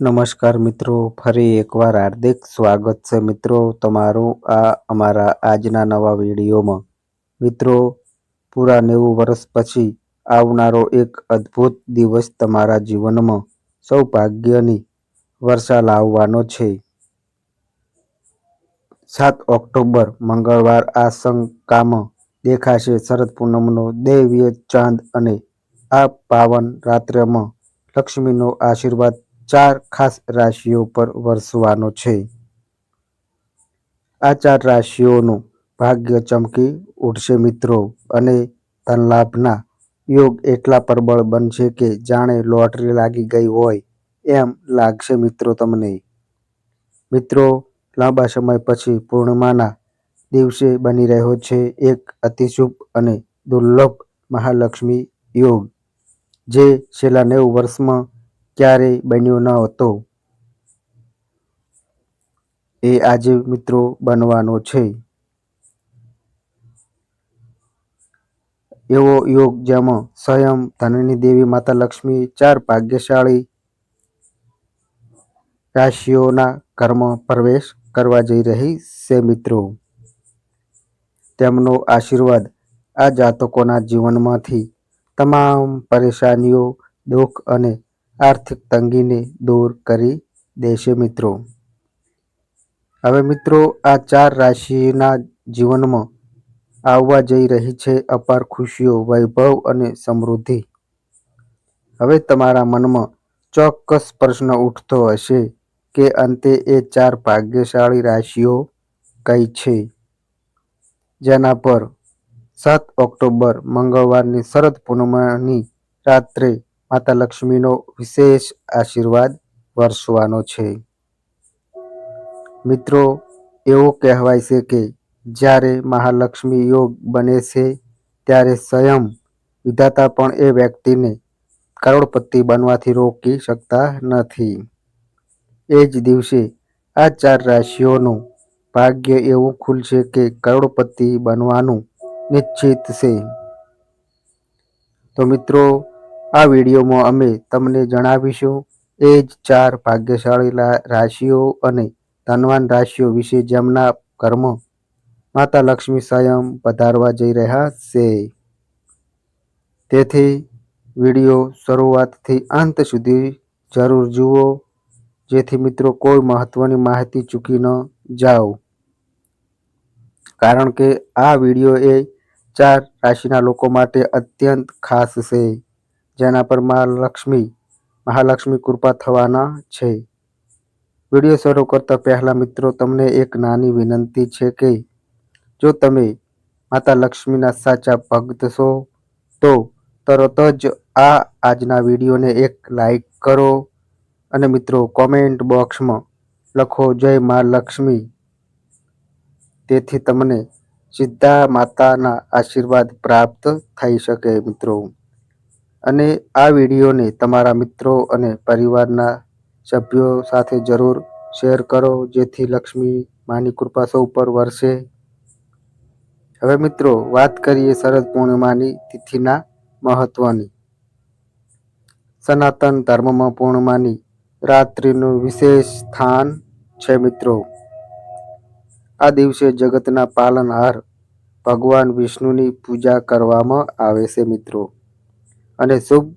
નમસ્કાર મિત્રો, ફરી એકવાર હાર્દિક સ્વાગત છે મિત્રો તમારું આ અમારા આજના નવા વિડીયોમાં. મિત્રો, પૂરા નેવું વર્ષ પછી આવનારો એક અદ્ભુત દિવસ તમારા જીવનમાં સૌભાગ્યની વર્ષા લાવવાનો છે. સાત ઓક્ટોબર, મંગળવાર આ શંકામાં દેખાશે શરદ પૂનમનો દૈવીય ચાંદ અને આ પાવન રાત્રિમાં લક્ષ્મીનો આશીર્વાદ ચાર ખાસ રાશિઓ પર વરસવાનો છે. આ ચાર રાશિઓનું ભાગ્ય ચમકી ઉઠશે મિત્રો અને ધનલાભના યોગ એટલા પ્રબળ બનશે કે જાણે લોટરી લાગી ગઈ હોય એમ લાગશે મિત્રો તમને. મિત્રો, લાંબા સમય પછી પૂર્ણિમાના દિવસે બની રહ્યો છે એક અતિશુભ અને દુર્લભ મહાલક્ષ્મી યોગ, જે છેલ્લા નેવું વર્ષમાં ક્યારેય બન્યો ન હતો. એ આજે મિત્રો બનવાનો છે. એવો યોગ જેમાં સ્વયં ધનની દેવી માતા લક્ષ્મી ચાર ભાગ્યશાળી રાશિઓના ઘરમાં પ્રવેશ કરવા જઈ રહી છે મિત્રો. તેમનો આશીર્વાદ આ જાતકોના જીવનમાંથી તમામ પરેશાનીઓ, દુઃખ અને આર્થિક તંગીને દૂર કરી દેશે મિત્રો. હવે મિત્રો, આ ચાર રાશિના જીવનમાં આવવા જઈ રહી છે અપાર ખુશીઓ, વૈભવ અને સમૃદ્ધિ. હવે તમારા મનમાં ચોક્કસ પ્રશ્ન ઉઠતો હશે કે અંતે એ ચાર ભાગ્યશાળી રાશિઓ કઈ છે? જેના પર સાત ઓક્ટોબર મંગળવારની શરદ પૂર્ણિમાની રાત્રે માતા લક્ષ્મીનો વિશેષ આશીર્વાદ વરસવાનો છે. મિત્રો, એવું કહેવાય છે કે જ્યારે મહાલક્ષ્મી યોગ બને છે, ત્યારે સ્વયં વિધાતા પણ એ વ્યક્તિને કરોડપતિ બનવાથી રોકી શકતા નથી. એ જ દિવસે આ ચાર રાશિઓનું ભાગ્ય એવું ખુલશે કે કરોડપતિ બનવાનું નિશ્ચિત છે. તો મિત્રો આ વિડીયોમાં અમે તમને જણાવીશું એ જ ચાર ભાગ્યશાળી રાશિઓ અને ધનવાન રાશિઓ વિશે જેમના કર્મ માતા લક્ષ્મી સ્વયં પધારવા જઈ રહ્યા છે. તેથી વીડિયો શરૂઆતથી અંત સુધી જરૂર જુઓ. જેથી મિત્રો કોઈ મહત્વની માહિતી ચૂકી ન જાઓ. કારણ કે આ વીડિયો એ ચાર રાશિના લોકો માટે અત્યંત ખાસ છે. જેના પર મહાલક્ષ્મી મહાલક્ષ્મી કૃપા થવાના છે. વીડિયો શરૂ કરતા પહેલા મિત્રો, તમને એક નાની વિનંતી છે કે, જો તમે માતા લક્ષ્મીના સાચા ભક્ત છો, તો તરત જ આ આજના વિડીયોને એક લાઈક કરો અને મિત્રો, કોમેન્ટ બોક્સમાં લખો, જય મા લક્ષ્મી. તેથી તમને સીધા માતાના આશીર્વાદ પ્રાપ્ત થઈ શકે, મિત્રો. અને આ વિડીયોને તમારા મિત્રો અને પરિવારના સભ્યો સાથે જરૂર શેર કરો, જેથી લક્ષ્મી માની કૃપા સૌ પર વરસે. હવે મિત્રો, વાત કરીએ શરદ પૂર્ણિમાની તિથિના મહત્વની. સનાતન ધર્મમાં પૂર્ણિમાની રાત્રિનું વિશેષ સ્થાન છે મિત્રો. આ દિવસે જગતના પાલનહાર ભગવાન વિષ્ણુની પૂજા કરવામાં આવે છે મિત્રો. અને શુભ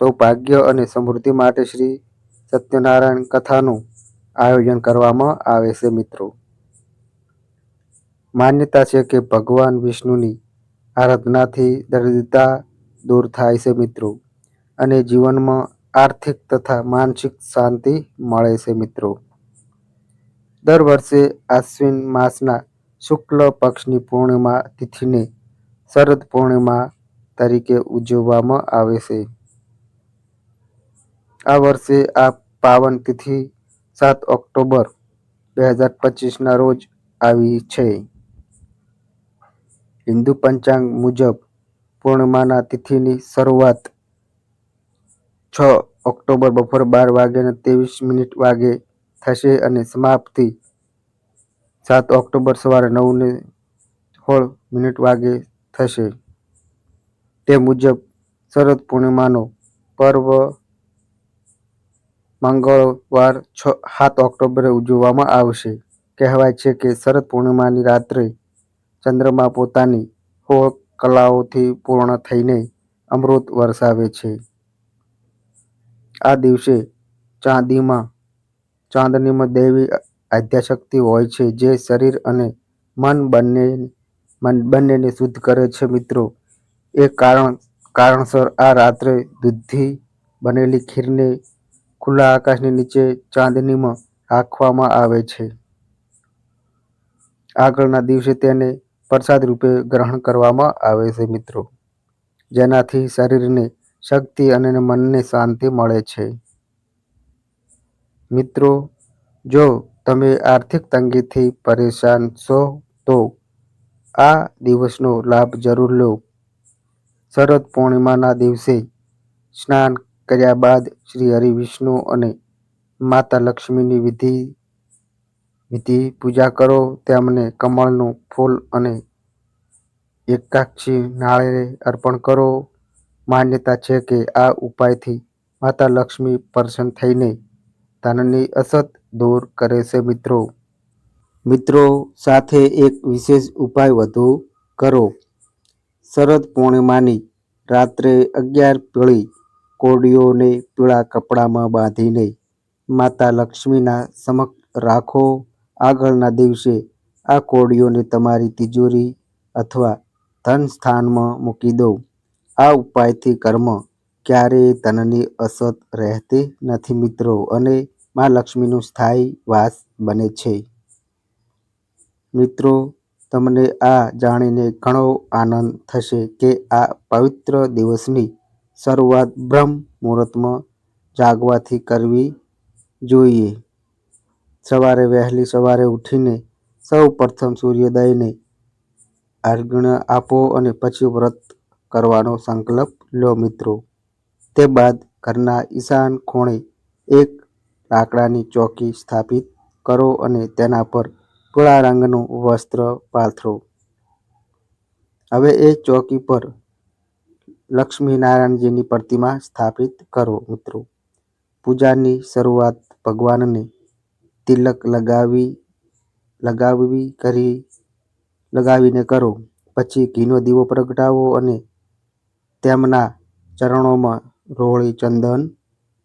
સૌભાગ્ય અને સમૃદ્ધિ માટે શ્રી સત્યનારાયણ કથાનું આયોજન કરવામાં આવે છે, મિત્રો. માન્યતા છે કે ભગવાન વિષ્ણુની આરાધનાથી દરિદ્રતા દૂર થાય છે, મિત્રો. અને જીવનમાં આર્થિક તથા માનસિક શાંતિ મળે છે, મિત્રો. દર વર્ષે આશ્વિન માસના શુક્લ પક્ષની પૂર્ણિમા તિથિને શરદ પૂર્ણિમા તરીકે ઉજવવામાં આવે છે. આ વર્ષે આ પાવન તિથિ સાત ઓક્ટોબર બે હજાર પચીસના રોજ આવી છે. હિન્દુ પંચાંગ મુજબ પૂર્ણિમાના તિથિની શરૂઆત છ ઓક્ટોબર બપોર બાર વાગ્યાને ત્રેવીસ મિનિટ વાગે થશે અને સમાપ્તિ સાત ઓક્ટોબર સવારે નવને સોળ મિનિટ વાગે થશે. તે મુજબ શરદ પૂર્ણિમાનો પર્વ મંગળવાર છ, સાત ઓક્ટોબરે ઉજવવામાં આવશે. કહેવાય છે કે શરદ પૂર્ણિમાની રાત્રે ચંદ્રમા પોતાની સોળ કલાઓથી પૂર્ણ થઈને અમૃત વરસાવે છે. આ દિવસે ચાંદીમાં ચાંદનીમાં દૈવી આધ્યાશક્તિ હોય છે, જે શરીર અને મન બંને, મન બંનેને શુદ્ધ કરે છે મિત્રો. એ કારણ કારણસર આ રાત્રે દૂધથી બનેલી ખીરને ખુલ્લા આકાશની નીચે ચાંદનીમાં રાખવામાં આવે છે. આગળના દિવસે તેને પ્રસાદ રૂપે ગ્રહણ કરવામાં આવે છે મિત્રો. જેનાથી શરીરને શક્તિ અને મનને શાંતિ મળે છે. મિત્રો, જો તમે આર્થિક તંગીથી પરેશાન છો, તો આ દિવસનો લાભ જરૂર લો. શરદ પૂર્ણિમાના દિવસે સ્નાન કર્યા બાદ શ્રી હરિવિષ્ણુ અને માતા લક્ષ્મીની વિધિ વિધિ પૂજા કરો. તેમને કમળનું ફૂલ અને એકાક્ષી નાળે અર્પણ કરો. માન્યતા છે કે આ ઉપાયથી માતા લક્ષ્મી પ્રસન્ન થઈને ધનની અસત દૂર કરે છે. મિત્રો મિત્રો, સાથે એક વિશેષ ઉપાય વધુ કરો. શરદ પૂર્ણિમાની રાત્રે અગિયાર પીળી કોડીઓને પીળા કપડામાં બાંધીને માતા લક્ષ્મીના સમક્ષ રાખો. આગળના દિવસે આ કોડીઓને તમારી તિજોરી અથવા ધન સ્થાનમાં મૂકી દો. આ ઉપાયથી કર્મ ક્યારેય ધનની અસત રહેતી નથી મિત્રો અને મા લક્ષ્મીનું સ્થાયી વાસ બને છે. મિત્રો તમને આ જાણીને ઘણો આનંદ થશે કે આ પવિત્ર દિવસની શરૂઆત બ્રહ્મ મુહૂર્તમાં જાગવાથી કરવી જોઈએ. સવારે વહેલી સવારે ઉઠીને સૌ પ્રથમ સૂર્યોદયને અર્ઘ્ય આપો અને પછી વ્રત કરવાનો સંકલ્પ લો મિત્રો. તે બાદ ઘરના ઈશાન ખૂણે એક લાકડાની ચોકી સ્થાપિત કરો અને તેના પર પીળા રંગનું વસ્ત્ર પાથરો. હવે એ ચોકી પર લક્ષ્મીનારાયણજીની પ્રતિમા સ્થાપિત કરો મિત્રો. પૂજાની શરૂઆત ભગવાનને તિલક લગાવી, લગાવવી કરી, લગાવીને કરો. પછી ઘીનો દીવો પ્રગટાવો અને તેમના ચરણોમાં રોળી ચંદન,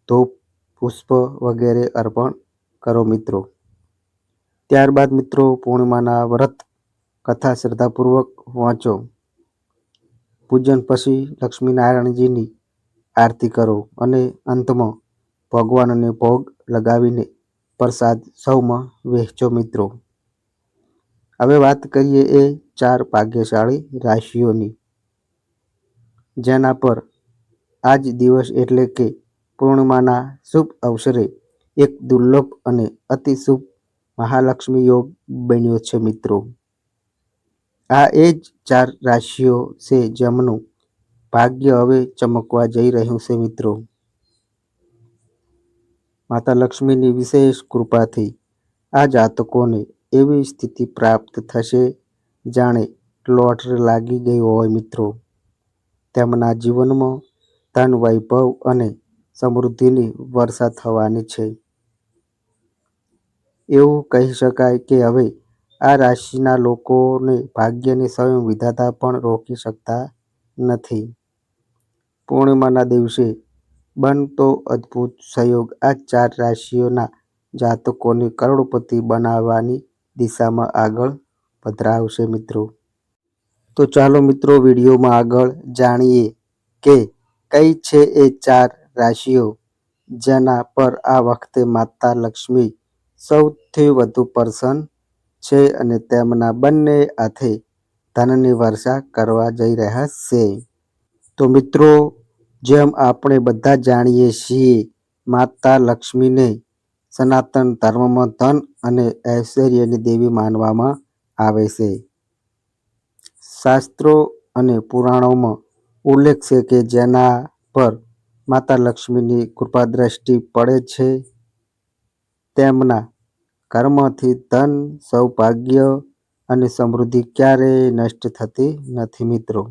ધૂપ, પુષ્પ વગેરે અર્પણ કરો મિત્રો. ત્યારબાદ મિત્રો પૂર્ણિમાના વ્રત કથા શ્રદ્ધાપૂર્વક વાંચો. પૂજન પછી લક્ષ્મીનારાયણજીની આરતી કરો અને અંતમાં ભગવાનને ભોગ લગાવીને પ્રસાદ સૌમાં વહેંચો મિત્રો. હવે વાત કરીએ એ ચાર ભાગ્યશાળી રાશિઓની. જેના પર આજ દિવસ એટલે કે પૂર્ણિમાના શુભ અવસરે એક દુર્લભ અને અતિ શુભ મહાલક્ષ્મી યોગ બન્યો છે, મિત્રો. આ એ જ ચાર રાશિઓ છે જેમનું ભાગ્ય હવે ચમકવા જઈ રહ્યું છે, મિત્રો. માતા લક્ષ્મીની વિશેષ કૃપાથી આ જાતકોને એવી સ્થિતિ પ્રાપ્ત થશે જાણે લોટરી લાગી ગઈ હોય, મિત્રો. તેમના જીવનમાં ધન, વૈભવ અને સમૃદ્ધિની વર્ષા થવાની છે. એવું કહી શકાય કે હવે આ રાશિના લોકોને ભાગ્યને સ્વયં વિધાતા પણ રોકી શકતા નથી. પૂર્ણિમાના દિવસે બનતો અદ્ભુત સંયોગ આ ચાર રાશિઓના જાતકોને કરોડપતિ બનાવવાની દિશામાં આગળ પધરાવશે મિત્રો. તો ચાલો મિત્રો વિડીયોમાં આગળ જાણીએ કે કઈ છે એ ચાર રાશિઓ જેના પર આ વખતે માતા લક્ષ્મી સૌથી વધુ પ્રસન્ન છે અને તેમના બંને હાથે ધનની વર્ષા કરવા જઈ રહ્યા છે. તો મિત્રો, જેમ આપણે બધા જાણીએ છીએ, માતા લક્ષ્મીને સનાતન ધર્મમાં ધન અને ઐશ્વર્યની દેવી માનવામાં આવે છે. શાસ્ત્રો અને પુરાણોમાં ઉલ્લેખ છે કે જેના પર માતા લક્ષ્મીની કૃપાદ્રષ્ટિ પડે છે. તેમના કર્મથી ધન, સૌભાગ્ય અને સમૃદ્ધિ ક્યારેય નષ્ટ થતી નથી મિત્રો.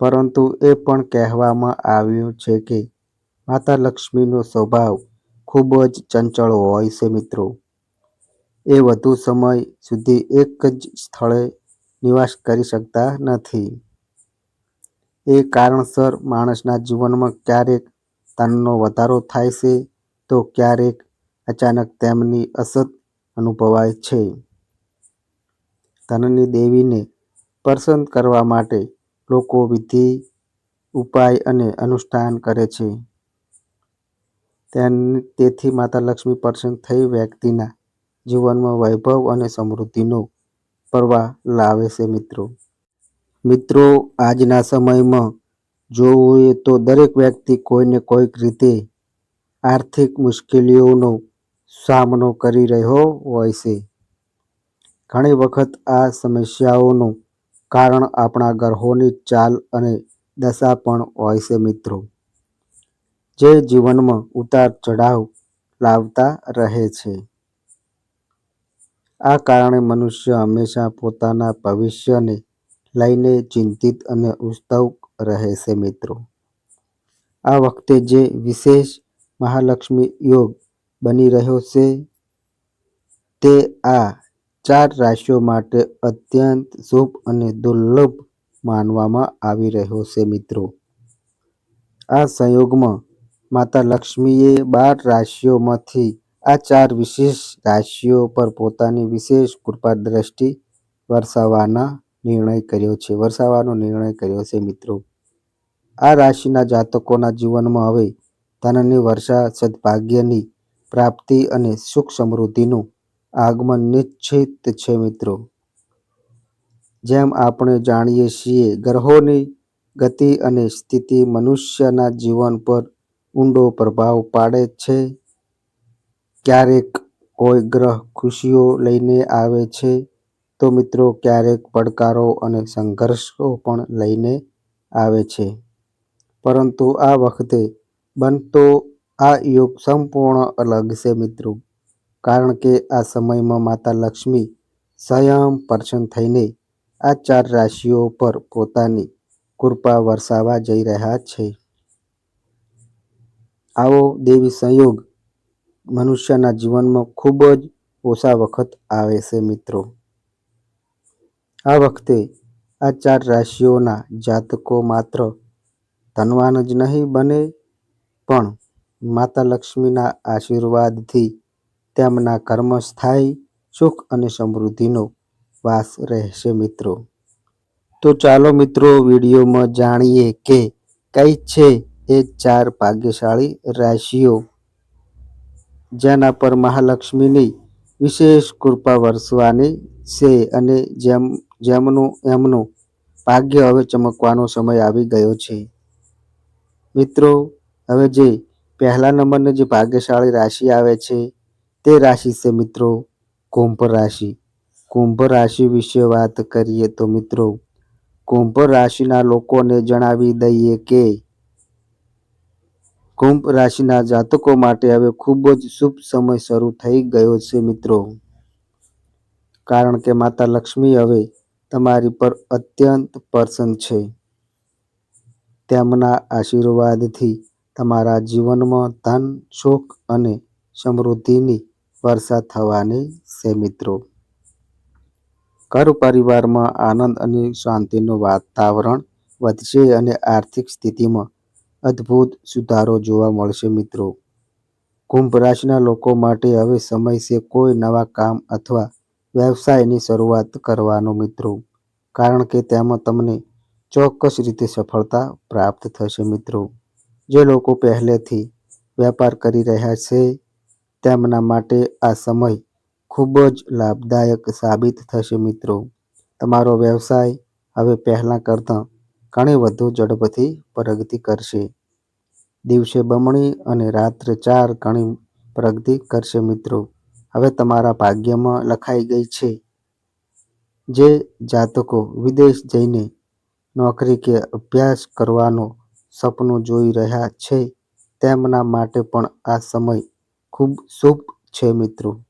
પરંતુ એ પણ કહેવામાં આવ્યું છે કે માતા લક્ષ્મીનો સ્વભાવ ખૂબ જ ચંચળ હોય છે મિત્રો. એ વધુ સમય સુધી એક જ સ્થળે નિવાસ કરી શકતા નથી. એ કારણસર માણસના જીવનમાં ક્યારેક તનનો વધારો થાય છે તો ક્યારેક અચાનક તેમની અસત અનુભવાય છે. ધનની દેવીને પસંદ કરવા માટે લોકો વિધિ, ઉપાય અને અનુષ્ઠાન કરે છે. તેથી માતા લક્ષ્મી પ્રસન્ન થઈ વ્યક્તિના જીવનમાં વૈભવ અને સમૃદ્ધિનો પ્રવાહ લાવે છે મિત્રો. મિત્રો, આજના સમયમાં જોવું તો દરેક વ્યક્તિ કોઈને કોઈક રીતે આર્થિક મુશ્કેલીઓનો સામનો કરી રહ્યો હોય છે. ઘણી વખત આ સમસ્યાઓનું કારણ આપણા ગ્રહોની ચાલ અને દશા પણ હોય છે મિત્રો. જે જીવનમાં ઉતાર ચઢાવ લાવતા રહે છે. આ કારણે મનુષ્ય હંમેશા પોતાના ભવિષ્યને લઈને ચિંતિત અને ઉત્સુક રહે છે મિત્રો. આ વખતે જે વિશેષ મહાલક્ષ્મી યોગ બની રહ્યો છે. તે આ ચાર રાશિઓ માટે અત્યંત શુભ અને દુર્લભ માનવામાં આવી રહ્યો છે મિત્રો. આ સંયોગમાં માતા લક્ષ્મીએ બાર રાશિઓમાંથી આ ચાર વિશેષ રાશિઓ પર પોતાની વિશેષ કૃપા દ્રષ્ટિ વરસાવવાના નિર્ણય કર્યો છે, વરસાવવાનો નિર્ણય કર્યો છે મિત્રો. આ રાશિના જાતકોના જીવનમાં હવે ધનની વર્ષા સદભાગ્યની પ્રાપ્તિ અને સુખ સમૃદ્ધિનું આગમન નિશ્ચિત છે મિત્રો. જેમ આપણે જાણીએ છીએ, ગ્રહોની ગતિ અને સ્થિતિ મનુષ્યના જીવન પર ઊંડો પ્રભાવ પાડે છે. ક્યારેક કોઈ ગ્રહ ખુશીઓ લઈને આવે છે, તો મિત્રો ક્યારેક પડકારો અને સંઘર્ષો પણ લઈને આવે છે. પરંતુ આ વખતે બનતો આ યોગ સંપૂર્ણ અલગ છે મિત્રો. કારણ કે આ સમયમાં માતા લક્ષ્મી સ્વયં પ્રસન્ન થઈને આ ચાર રાશિઓ પર પોતાની કૃપા વરસાવવા જઈ રહ્યા છે. આવો દેવી સંયોગ મનુષ્યના જીવનમાં ખૂબ જ ઓછા વખત આવે છે મિત્રો. આ વખતે આ ચાર રાશિઓના જાતકો માત્ર ધનવાન જ નહીં, બને પણ માતા લક્ષ્મીના આશીર્વાદથી તેમના કર્મ સ્થાયી સુખ અને સમૃદ્ધિનો વાસ રહેશે મિત્રો. તો ચાલો મિત્રો વિડીયોમાં જાણીએ કે કઈ છે એ ચાર ભાગ્યશાળી રાશિઓ જેના પર મહાલક્ષ્મીની વિશેષ કૃપા વરસવાની છે અને જેમ, જેમનું, એમનું ભાગ્ય હવે ચમકવાનો સમય આવી ગયો છે. મિત્રો, હવે જે પહેલા નંબરની જે ભાગ્યશાળી રાશિ આવે છે, તે રાશિ છે મિત્રો કુંભ રાશિ. કુંભ રાશિ વિશે વાત કરીએ તો મિત્રો, કુંભ રાશિના લોકોને જણાવી દઈએ કે, કુંભ રાશિના જાતકો માટે હવે ખૂબ જ શુભ સમય શરૂ થઈ ગયો છે મિત્રો. કારણ કે માતા લક્ષ્મી હવે તમારી પર અત્યંત પ્રસન્ન છે. તેમના આશીર્વાદથી તમારા જીવનમાં ધન, સુખ અને સમૃદ્ધિની વર્ષા થવાની છે, મિત્રો. ઘર પરિવારમાં આનંદ અને શાંતિનું વાતાવરણ વધશે અને આર્થિક સ્થિતિમાં અદ્ભુત સુધારો જોવા મળશે, મિત્રો. કુંભ રાશિના લોકો માટે હવે સમય છે કોઈ નવા કામ અથવા વ્યવસાયની શરૂઆત કરવાનો, મિત્રો. કારણ કે તેમાં તમને ચોક્કસ રીતે સફળતા પ્રાપ્ત થશે, મિત્રો. જે લોકો પહેલેથી વેપાર કરી રહ્યા છે, તેમના માટે આ સમય ખૂબ જ લાભદાયક સાબિત થશે મિત્રો. તમારો વ્યવસાય હવે પહેલાં કરતાં ઘણી વધુ ઝડપથી પ્રગતિ કરશે. દિવસે બમણી અને રાત્રે ચાર ગણી પ્રગતિ કરશે મિત્રો. હવે તમારા ભાગ્યમાં લખાઈ ગઈ છે જે જાતકો વિદેશ જઈને નોકરી કે અભ્યાસ કરવાનું સપનું જોઈ રહ્યા છે. તેમના માટે પણ આ સમય ખૂબ શુભ છે મિત્રો.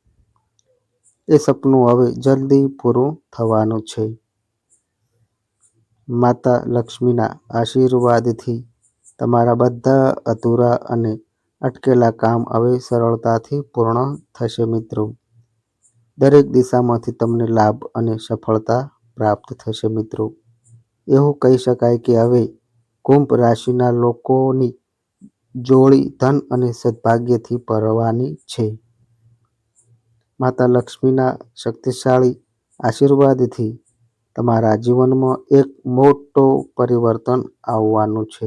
એ સપનું હવે જલ્દી પૂરું થવાનું છે. માતા લક્ષ્મીના આશીર્વાદથી તમારા બધા અધૂરા અને અટકેલા કામ હવે સરળતાથી પૂર્ણ થશે મિત્રો. દરેક દિશામાંથી તમને લાભ અને સફળતા પ્રાપ્ત થશે મિત્રો. એવું કહી શકાય કે હવે કુંભ રાશિના લોકોની જોડી ધન અને સદભાગ્યથી ભરવાની છે. માતા લક્ષ્મીના શક્તિશાળી આશીર્વાદથી તમારા જીવનમાં એક મોટો પરિવર્તન આવવાનું છે,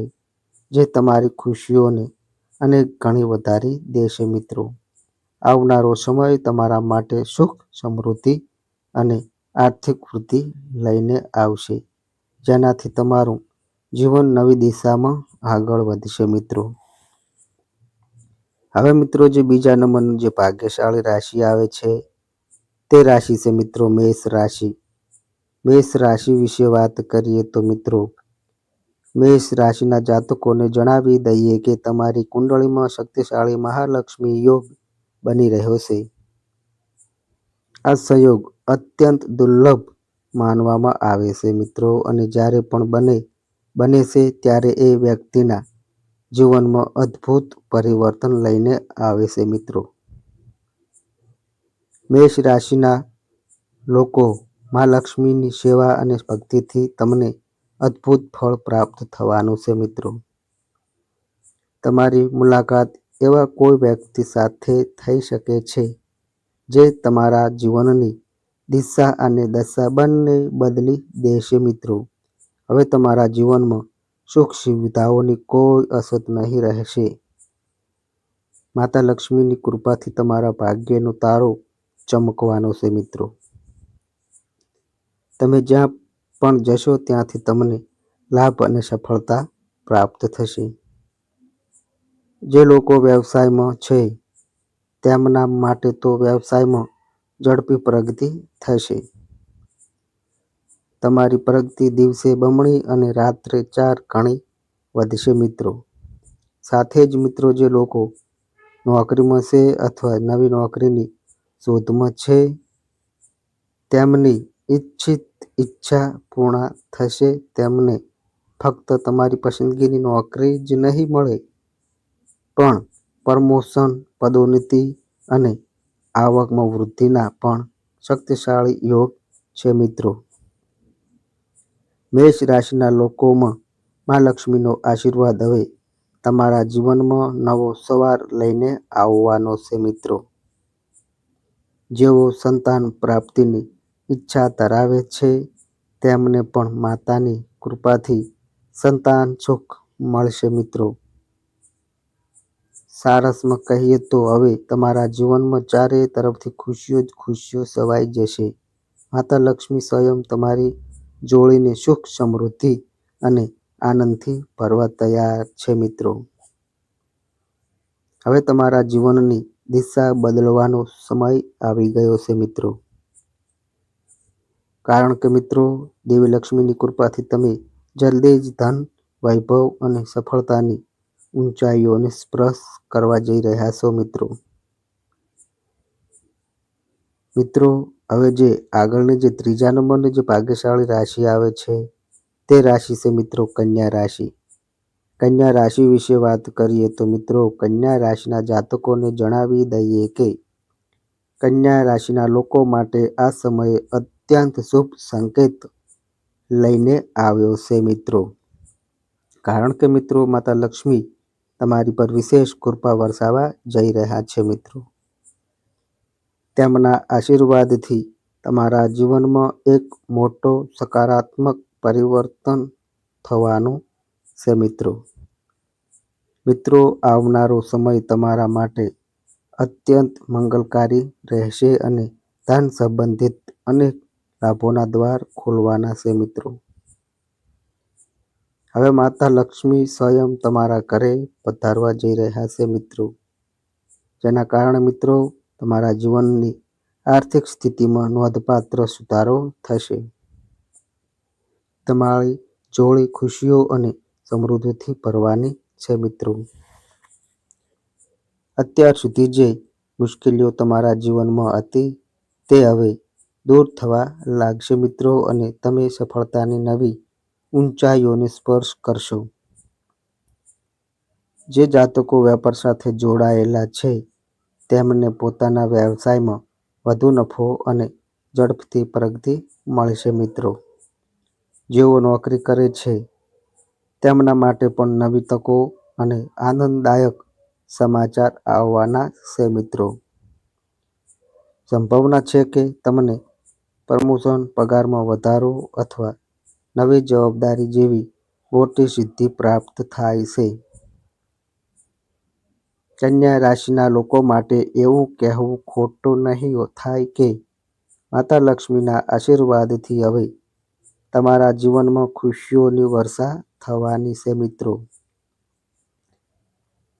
જે તમારી ખુશીઓને અને ઘણી વધારી દેશે મિત્રો. આવનારો સમય તમારા માટે સુખ, સમૃદ્ધિ અને આર્થિક વૃદ્ધિ લઈને આવશે. જેનાથી તમારું જીવન નવી દિશામાં આગળ વધશે મિત્રો. હવે મિત્રો જે બીજા નંબરનું જે ભાગ્યશાળી રાશિ આવે છે, તે રાશિ છે મિત્રો મેષ રાશિ. મેષ રાશિ વિશે વાત કરીએ તો મિત્રો, મેષ રાશિના જાતકોને જણાવી દઈએ કે તમારી કુંડળીમાં શક્તિશાળી મહાલક્ષ્મી યોગ બની રહ્યો છે. આ સંયોગ અત્યંત દુર્લભ માનવામાં આવે છે મિત્રો અને જ્યારે પણ બને બને છે ત્યારે એ વ્યક્તિના જીવનમાં અદ્ભુત પરિવર્તન લઈને આવે છે મિત્રો. મેષ રાશિના લોકો મા લક્ષ્મીની સેવા અને ભક્તિથી તમને અદ્ભુત ફળ પ્રાપ્ત થવાનું છે મિત્રો. તમારી મુલાકાત એવા કોઈ વ્યક્તિ સાથે થઈ શકે છે જે તમારા જીવનની દિશા અને દશા બંને બદલી દેશે મિત્રો. હવે તમારા જીવનમાં સુખ સુવિધાઓની કોઈ અછત નહીં રહેશે. માતા લક્ષ્મીની કૃપાથી તમારા ભાગ્યનો તારો ચમકવાનો છે મિત્રો. તમે જ્યાં પણ જશો ત્યાંથી તમને લાભ અને સફળતા પ્રાપ્ત થશે. જે લોકો વ્યવસાયમાં છે, તેમના માટે તો વ્યવસાયમાં ઝડપી પ્રગતિ થશે. તમારી પ્રગતિ દિવસે બમણી અને રાત્રે ચાર ગણી વધશે મિત્રો. સાથે જ મિત્રો, જે લોકો નોકરીમાં છે અથવા નવી નોકરીની શોધમાં છે, તેમની ઈચ્છિત ઈચ્છા પૂર્ણ થશે. તેમને ફક્ત તમારી પસંદગીની નોકરી જ નહીં મળે, પણ પ્રમોશન, પદોન્નતિ અને આવકમાં વૃદ્ધિના પણ શક્તિશાળી યોગ છે મિત્રો. મેષ રાશિના લોકોમાં મા લક્ષ્મીનો આશીર્વાદ હવે તમારા જીવનમાં નવો સવાર લઈને આવવાનો છે મિત્રો. જેઓ સંતાન પ્રાપ્તિની ઈચ્છા ધરાવે છે, તેમને પણ માતાની કૃપાથી સંતાન સુખ મળશે મિત્રો. સારસમાં કહીએ તો હવે તમારા જીવનમાં ચારે તરફથી ખુશીઓ જ ખુશીઓ સવાઈ જશે. માતા લક્ષ્મી સ્વયં તમારી જોડીને સુખ સમૃદ્ધિ અને આનંદથી ભરવા તૈયાર છે મિત્રો. હવે તમારા જીવનની દિશા બદલવાનો સમય આવી ગયો છે મિત્રો. કારણ કે મિત્રો, દેવી લક્ષ્મીની કૃપાથી તમે જલ્દી જ ધન, વૈભવ અને સફળતાની ઊંચાઈઓને સ્પર્શ કરવા જઈ રહ્યા છો મિત્રો. મિત્રો હવે જે આગળની જે ત્રીજા નંબરની જે ભાગ્યશાળી રાશિ આવે છે, તે રાશિ છે મિત્રો કન્યા રાશિ. કન્યા રાશિ વિશે વાત કરીએ તો મિત્રો કન્યા રાશિના જાતકોને જણાવી દઈએ કે કન્યા રાશિના લોકો માટે આ સમયે અત્યંત શુભ સંકેત લઈને આવ્યો છે મિત્રો. કારણ કે મિત્રો માતા લક્ષ્મી તમારી પર વિશેષ કૃપા વરસાવા જઈ રહ્યા છે મિત્રો. તેમના આશીર્વાદથી તમારા જીવનમાં એક મોટો સકારાત્મક પરિવર્તન થવાનું છે મિત્રો. મિત્રો, આવનારો સમય તમારા માટે અત્યંત મંગલકારી રહેશે અને ધન સંબંધિત અનેક લાભોના દ્વાર ખોલવાના છે મિત્રો. હવે માતા લક્ષ્મી સ્વયં તમારા ઘરે પધારવા જઈ રહ્યા છે મિત્રો. જેના કારણે મિત્રો તમારા જીવનની આર્થિક સ્થિતિમાં નોંધપાત્ર સુધારો થશે. તમારી જોડી ખુશીઓ અને સમૃદ્ધિથી ભરવાની છે મિત્રો. અત્યાર સુધી જે મુશ્કેલીઓ તમારા જીવનમાં હતી તે હવે દૂર થવા લાગશે મિત્રો અને તમે સફળતાની નવી ઊંચાઈઓને સ્પર્શ કરશો. જે જાતકો વેપાર સાથે જોડાયેલા છે તેમને પોતાના વ્યવસાયમાં વધુ નફો અને ઝડપથી પ્રગતિ મળશે મિત્રો. જેઓ નોકરી કરે છે, તેમના માટે પણ નવી તકો અને આનંદદાયક સમાચાર આવવાના છે મિત્રો. સંભાવના છે કે તમને પ્રમોશન પગારમાં વધારો અથવા નવી જવાબદારી જેવી મોટી સિદ્ધિ પ્રાપ્ત થાય છે. કન્યા રાશિના લોકો માટે એવું કહેવું ખોટું નહીં થાય કે માતા લક્ષ્મીના આશીર્વાદથી હવે તમારા જીવનમાં ખુશીઓની વર્ષા થવાની છે મિત્રો.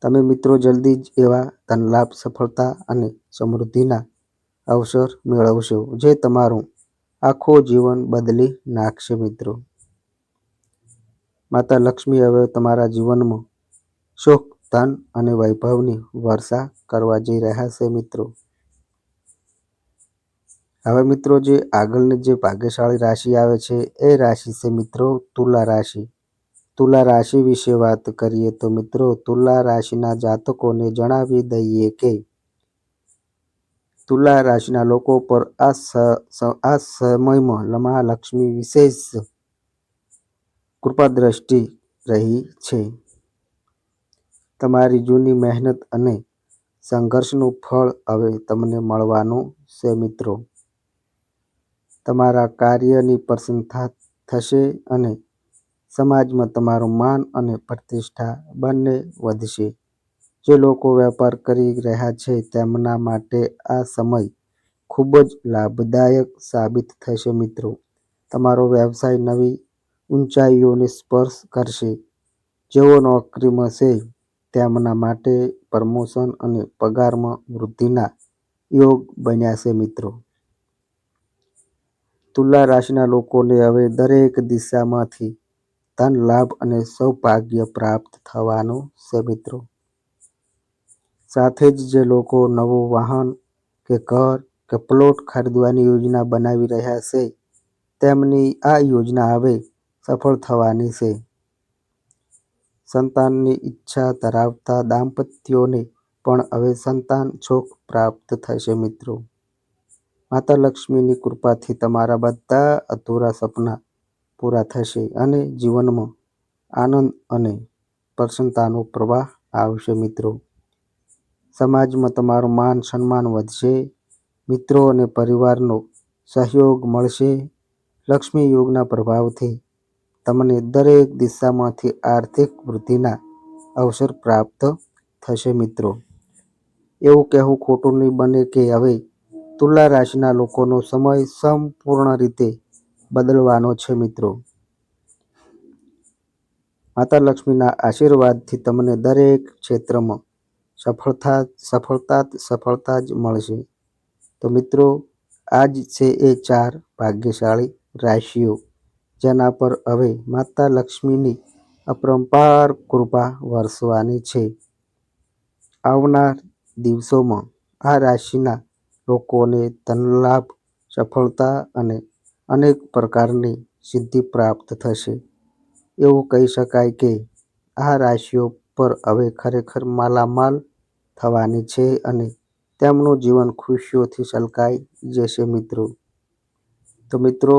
તમે મિત્રો જલ્દી જ એવા ધનલાભ, સફળતા અને સમૃદ્ધિના અવસર મેળવશો જે તમારું આખું જીવન બદલી નાખશે મિત્રો. માતા લક્ષ્મી હવે તમારા જીવનમાં સુખ ધન અને વૈભવની વર્ષા કરવા જઈ રહ્યા છે મિત્રો. હવે મિત્રો જે આગળની જે ભાગ્યશાળી રાશિ આવે છે, એ રાશિ છે મિત્રો તુલા રાશિ. તુલા રાશિ વિશે વાત કરીએ તો મિત્રો તુલા રાશિના જાતકોને જણાવી દઈએ કે તુલા રાશિના લોકો પર આ આ સમયમાં મહાલક્ષ્મી વિશેષ કૃપા દ્રષ્ટિ રહી છે. તમારી જૂની મહેનત અને સંઘર્ષનું ફળ હવે તમને મળવાનું છે, મિત્રો. તમારા કાર્યની પ્રશંસા થશે અને સમાજમાં તમારું માન અને પ્રતિષ્ઠા બંને વધશે. જે લોકો વેપાર કરી રહ્યા છે, તેમના માટે આ સમય ખૂબ જ લાભદાયક સાબિત થશે, મિત્રો. તમારો વ્યવસાય નવી ઊંચાઈઓને સ્પર્શ કરશે. જેઓ નોકરીમાં છે તેમના માટે પ્રમોશન અને પગારમાં વૃદ્ધિના યોગ બન્યા છે મિત્રો. તુલા રાશિના લોકોને હવે દરેક દિશામાંથી ધન, લાભ અને સૌભાગ્ય પ્રાપ્ત થવાનું છે મિત્રો. સાથે જ જે લોકો નવું વાહન કે ઘર કે પ્લોટ ખરીદવાની યોજના બનાવી રહ્યા છે, તેમની આ યોજના હવે સફળ થવાની છે. સંતાનની ઈચ્છા ધરાવતા દાંપત્યોને પણ હવે સંતાન છોક પ્રાપ્ત થશે મિત્રો. માતા લક્ષ્મીની કૃપાથી તમારા બધા અધૂરા સપના પૂરા થશે અને જીવનમાં આનંદ અને પ્રસન્નતાનો પ્રવાહ આવશે મિત્રો. સમાજમાં તમારું માન સન્માન વધશે, મિત્રો અને પરિવારનો સહયોગ મળશે. લક્ષ્મી યોગના પ્રભાવથી તમને દરેક દિશામાંથી આર્થિક વૃદ્ધિના અવસર પ્રાપ્ત થશે મિત્રો. એવું કહેવું ખોટું નહીં બને કે હવે તુલા રાશિના લોકોનો સમય સંપૂર્ણ રીતે બદલવાનો છે મિત્રો. માતા લક્ષ્મીના આશીર્વાદથી તમને દરેક ક્ષેત્રમાં સફળતા સફળતા સફળતા જ મળશે. તો મિત્રો આ જ છે એ ચાર ભાગ્યશાળી રાશિઓ. જેના પર હવે માતા લક્ષ્મીની અપરંપાર કૃપા વરસવાની છે. આવનાર દિવસોમાં આ રાશિના લોકોને ધનલાભ, સફળતા અને અનેક પ્રકારની સિદ્ધિ પ્રાપ્ત થશે. એવું કહી શકાય કે આ રાશિઓ પર હવે ખરેખર માલામાલ થવાની છે અને તેમનું જીવન ખુશીઓથી છલકાઈ જશે મિત્રો. તો મિત્રો